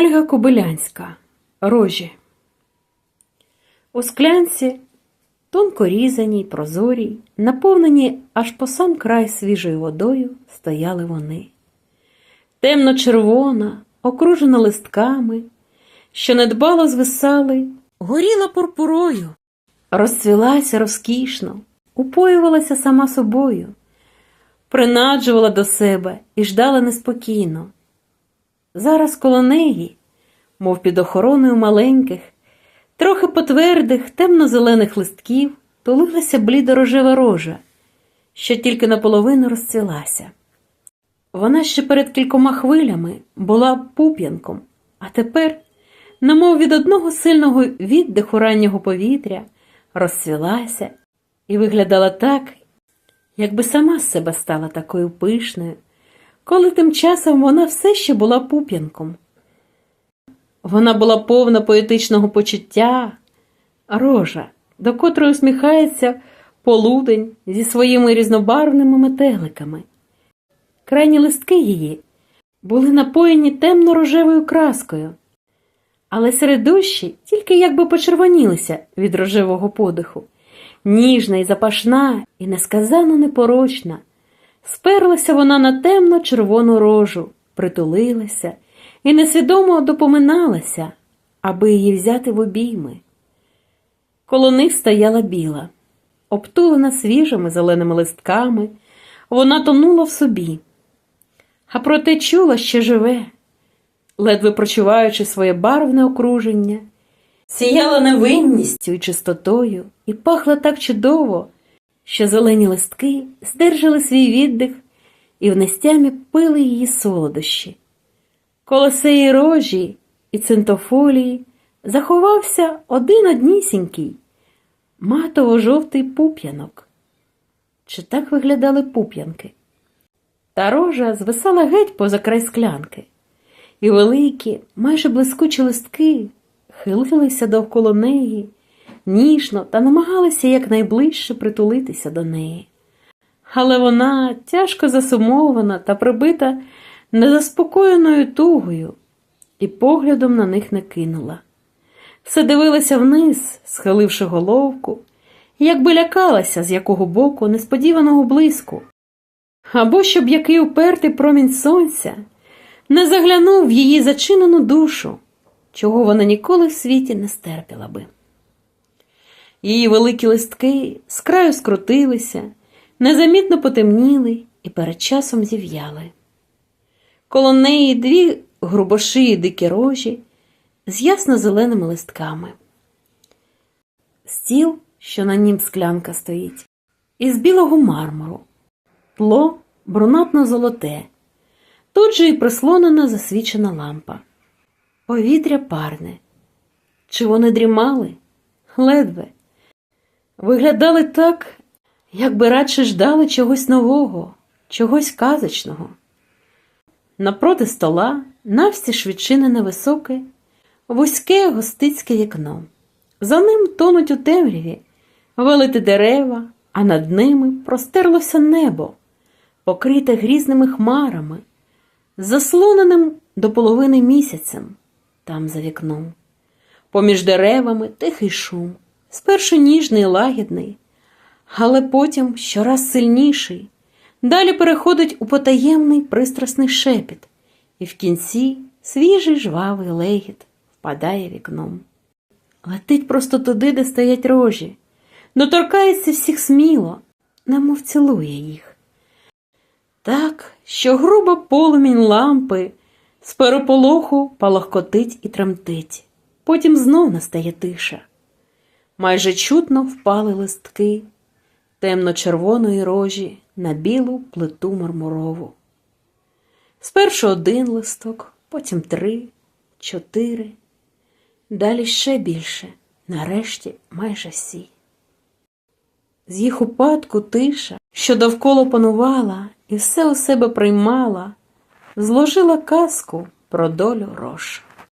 Ольга Кобилянська. Рожі. У склянці, тонко різаній, прозорій, наповнені аж по сам край свіжою водою, стояли вони. Темно-червона, окружена листками, що недбало звисали, горіла пурпурою, розцвілася розкішно, упоювалася сама собою, принаджувала до себе і ждала неспокійно. Зараз коло неї, мов під охороною маленьких, трохи потвердих, темно-зелених листків, тулилася блідорожева рожа, що тільки наполовину розцвілася. Вона ще перед кількома хвилями була пуп'янком, а тепер, немов від одного сильного віддиху раннього повітря, розцвілася і виглядала так, якби сама з себе стала такою пишною, коли тим часом вона все ще була пуп'янком. Вона була повна поетичного почуття, рожа, до котрої усміхається полудень зі своїми різнобарвними метеликами. Крайні листки її були напоєні темно-рожевою краскою, але середущі тільки якби почервонілися від рожевого подиху. Ніжна і запашна, і несказано непорочна. Сперлася вона на темно червону рожу, притулилася і несвідомо допоминалася, аби її взяти в обійми. Коло них стояла біла, обтулена свіжими зеленими листками, вона тонула в собі, а проте чула, що живе, ледве прочуваючи своє барвне окруження, сіяла невинністю і чистотою і пахла так чудово, що зелені листки здержали свій віддих і в нестямі пили її солодощі. Коло сеї рожі і цинтофолії заховався один однісінький, матово-жовтий пуп'янок. Чи так виглядали пуп'янки? Та рожа звисала геть поза край склянки, і великі, майже блискучі листки хилилися довкола неї, ніжно та намагалися якнайближче притулитися до неї. Але вона, тяжко засумована та прибита незаспокоєною тугою, і поглядом на них не кинула. Все дивилася вниз, схиливши головку, якби лякалася, з якого боку несподіваного блиску, або щоб який упертий промінь сонця не заглянув в її зачинену душу, чого вона ніколи в світі не стерпіла би. Її великі листки з краю скрутилися, незамітно потемніли і перед часом зів'яли. Коло неї дві грубошиї дикі рожі з ясно-зеленими листками. Стіл, що на нім склянка стоїть, із білого мармуру, тло брунатно-золоте, тут же й прислонена засвічена лампа. Повітря парне. Чи вони дрімали? Ледве. Виглядали так, якби радше ждали чогось нового, чогось казочного. Напроти стола навстіж відчинене високе, вузьке гостицьке вікно. За ним тонуть у темряві велиті дерева, а над ними простерлося небо, покрите грізними хмарами, заслоненим до половини місяцем, там за вікном. Поміж деревами тихий шум, спершу ніжний лагідний, але потім щораз сильніший. Далі переходить у потаємний пристрасний шепіт, і в кінці свіжий жвавий легіт впадає вікном. Летить просто туди, де стоять рожі, доторкається всіх сміло, немов цілує їх. Так, що грубо полумінь лампи з переполоху палахкотить і тремтить, потім знов настає тиша. Майже чутно впали листки темно-червоної рожі на білу плиту мармурову. Спершу один листок, потім три, чотири, далі ще більше, нарешті майже всі. З їх упадку тиша, що довкола панувала і все у себе приймала, зложила казку про долю рош.